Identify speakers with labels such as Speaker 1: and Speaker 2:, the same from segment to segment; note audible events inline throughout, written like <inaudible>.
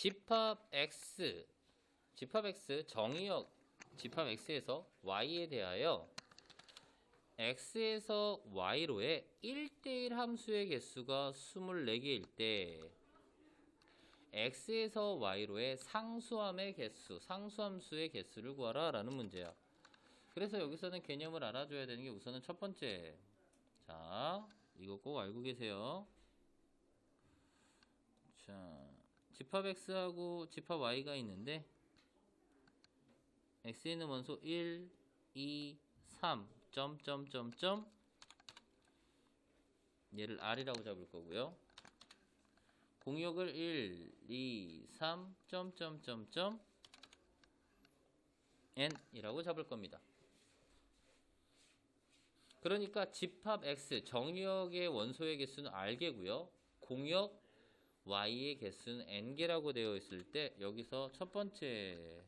Speaker 1: 집합 x 집합 x 정의역 집합 x에서 y에 대하여 x에서 y로의 1대1 함수의 개수가 24개일 때 x에서 y로의 상수함의 개수, 상수함수의 개수를 구하라 라는 문제야. 그래서 여기서는 개념을 알아줘야 되는 게 우선은 첫 번째. 자, 이거 꼭 알고 계세요. 자, 집합 x하고 집합 y가 있는데 x에 있는 원소 1, 2, 3, 점, 점, 점, 점 얘를 r이라고 잡을 거고요. 공역을 1, 2, 3, 점, 점, 점, 점 n이라고 잡을 겁니다. 그러니까 집합 x 정역의 원소의 개수는 r개고요. 공역 y의 개수는 n개라고 되어 있을 때 여기서 첫 번째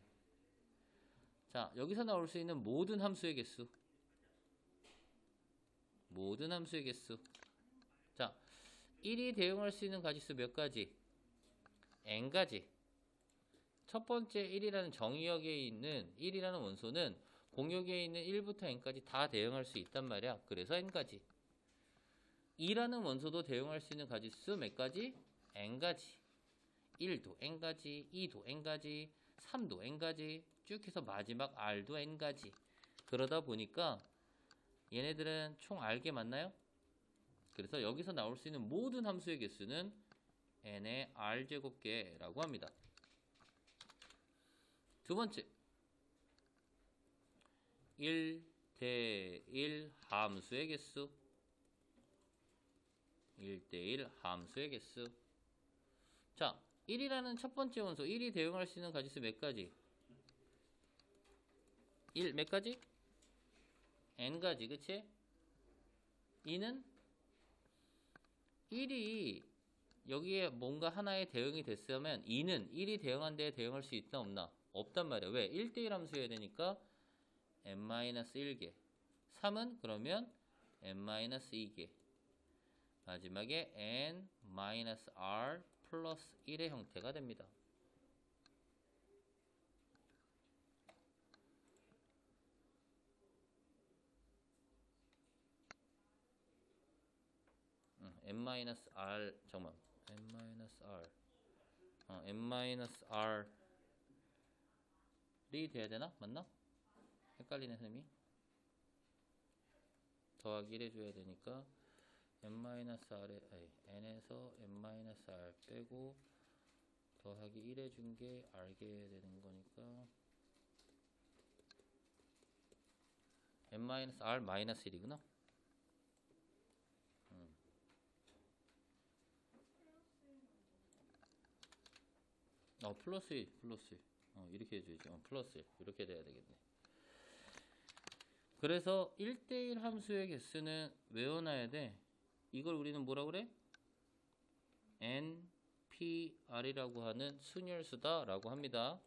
Speaker 1: 자 여기서 나올 수 있는 모든 함수의 개수. 모든 함수의 개수. 자 1이 대응할 수 있는 가지수 몇 가지? n가지. 첫 번째 1이라는 정의역에 있는 1이라는 원소는 공역에 있는 1부터 n까지 다 대응할 수 있단 말이야. 그래서 n가지. 2라는 원소도 대응할 수 있는 가지수 몇 가지? N가지 1도 n가지 2도 n가지 3도 n가지 쭉 해서 마지막 r도 n가지. 그러다 보니까 얘네들은 총 r개 맞나요? 그래서 여기서 나올 수 있는 모든 함수의 개수는 n의 r제곱계라고 합니다. 두 번째 1대1 함수의 개수. 1대1 함수의 개수 자 1이라는 첫 번째 원소 1이 대응할 수 있는 가지수 몇 가지? 1 몇 가지? n 가지 그치? 2는 1이 여기에 뭔가 하나에 대응이 됐으면 2는 1이 대응한 데에 대응할 수 있나 없나? 없단 말이야 왜? 1대1 함수여야 되니까 n-1개 3은 그러면 n-2개 마지막에 n-r 플러스 1의 형태가 됩니다. 응, n-r 잠깐만 n-r 어, n-r이 돼야 되나? 맞나? 헷갈리네 선생님이 더하기 1 해줘야 되니까 n-r에 n에서 n-r 빼고 더하기 1 해 준 게 r게 되는 거니까 n-r 마이너스 1이구나? 음. 어 플러스 1 플러스 1 어, 이렇게 해줘야지. 어, 플러스 1 이렇게 돼야 되겠네. 그래서 1대1 함수의 개수는 외워놔야 돼. 이걸 우리는 뭐라 그래? NPR이라고 하는 순열수다 라고 합니다.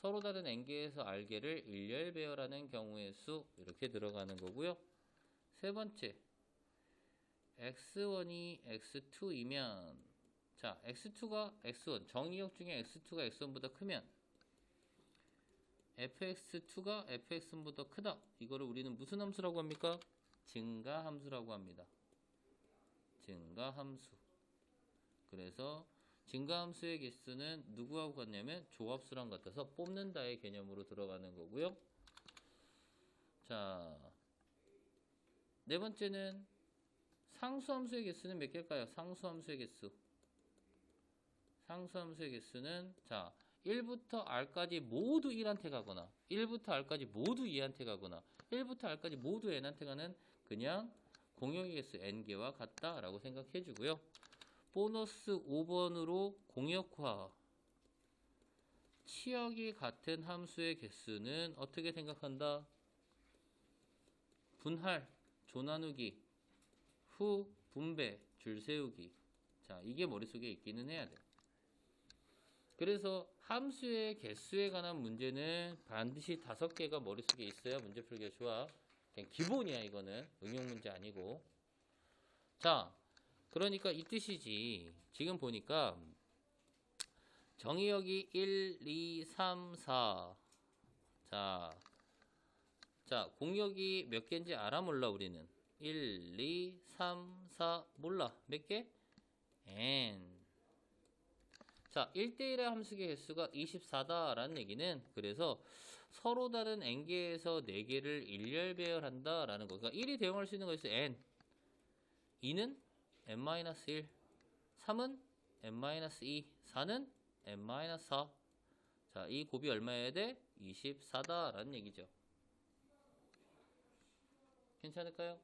Speaker 1: 서로 다른 n개에서 r개를 일렬 배열하는 경우의 수 이렇게 들어가는 거고요. 세 번째 x1이 x2이면 자 x2가 x1 정의역 중에 x2가 x1보다 크면 fx2가 fx보다 크다. 이거를 우리는 무슨 함수라고 합니까? 증가함수라고 합니다. 증가함수. 그래서 증가함수의 개수는 누구하고 같냐면 조합수랑 같아서 뽑는다의 개념으로 들어가는 거고요. 자, 네 번째는 상수함수의 개수는 몇 개일까요? 상수함수의 개수. 상수함수의 개수는 자 1부터 r까지 모두 1한테 가거나 1부터 r까지 모두 2한테 가거나 1부터 r까지 모두 n한테 가는 그냥 공역의 개수 n개와 같다라고 생각해 주고요. 보너스 5번으로 공역화 치역이 같은 함수의 개수는 어떻게 생각한다? 분할, 조나누기, 후, 분배, 줄 세우기 자 이게 머릿속에 있기는 해야 돼요. 그래서 함수의 개수에 관한 문제는 반드시 다섯 개가 머릿속에 있어야 문제 풀기가 좋아. 기본이야 이거는 응용 문제 아니고. 자, 그러니까 이 뜻이지. 지금 보니까 정의역이 1, 2, 3, 4. 자, 자, 공역이 몇 개인지 알아 몰라 우리는. 1, 2, 3, 4 몰라. 몇 개? n. 자, 1대1의 함수의 개수가 24다라는 얘기는 그래서 서로 다른 n개에서 4개를 일렬 배열한다라는 거. 그러니까 1이 대응할 수 있는 것이 n. 2는 n-1. 3은 n-2. 4는 n-4. 자, 이 곱이 얼마여야 돼? 24다라는 얘기죠. 괜찮을까요?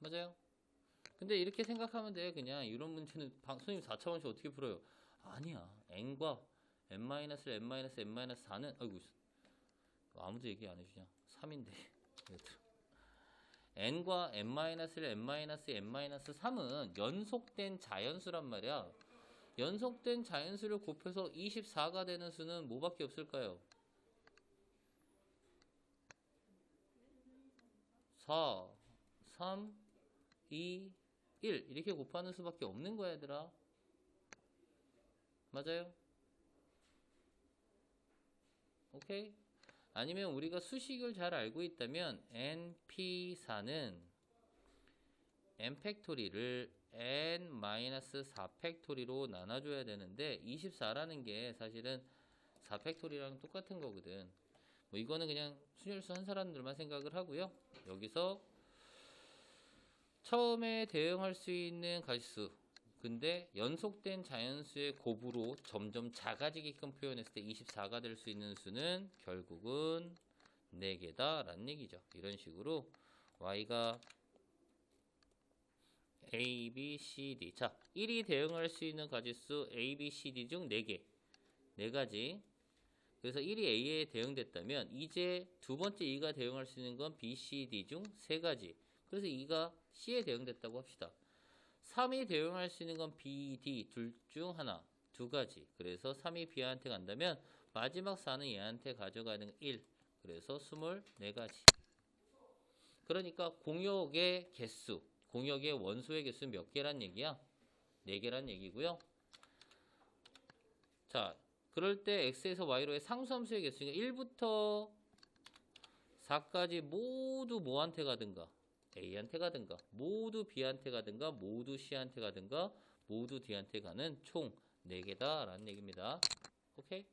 Speaker 1: 맞아요? 근데 이렇게 생각하면 돼. 그냥 이런 문제는 방, 선생님 4차원식 어떻게 풀어요? 아니야. n과 n-1, n-n-4는 아이고 아무도 얘기 안 해주냐? 3인데. <laughs> n과 n-1, n-n, n-3은 연속된 자연수란 말이야. 연속된 자연수를 곱해서 24가 되는 수는 뭐밖에 없을까요? 4, 3, 2, 1 이렇게 곱하는 수밖에 없는 거야 얘들아 맞아요? 오케이? 아니면 우리가 수식을 잘 알고 있다면 np4는 n 팩토리를 n-4 팩토리로 나눠줘야 되는데 24라는 게 사실은 4 팩토리랑 똑같은 거거든 뭐 이거는 그냥 순열수 한 사람들만 생각을 하고요 여기서 처음에 대응할 수 있는 가지수 근데 연속된 자연수의 곱으로 점점 작아지게끔 표현했을 때 24가 될 수 있는 수는 결국은 4개다 라는 얘기죠. 이런 식으로 y가 a, b, c, d. 자 1이 대응할 수 있는 가지수 a, b, c, d 중 4개 4가지. 그래서 1이 a에 대응됐다면 이제 두 번째 2가 대응할 수 있는 건 b, c, d 중 3가지 그래서 2가 C에 대응됐다고 합시다. 3이 대응할 수 있는 건 B, D 둘 중 하나, 두 가지. 그래서 3이 B한테 간다면 마지막 4는 얘한테 가져가는 1. 그래서 24가지. 그러니까 공역의 개수, 공역의 원소의 개수 몇 개란 얘기야? 4개란 얘기고요. 자, 그럴 때 x에서 y로의 상수함수의 개수가 1부터 4까지 모두 뭐한테 가든가 A한테 가든가 모두 B한테 가든가 모두 C한테 가든가 모두 D한테 가는 총 4개다 라는 얘기입니다. 오케이?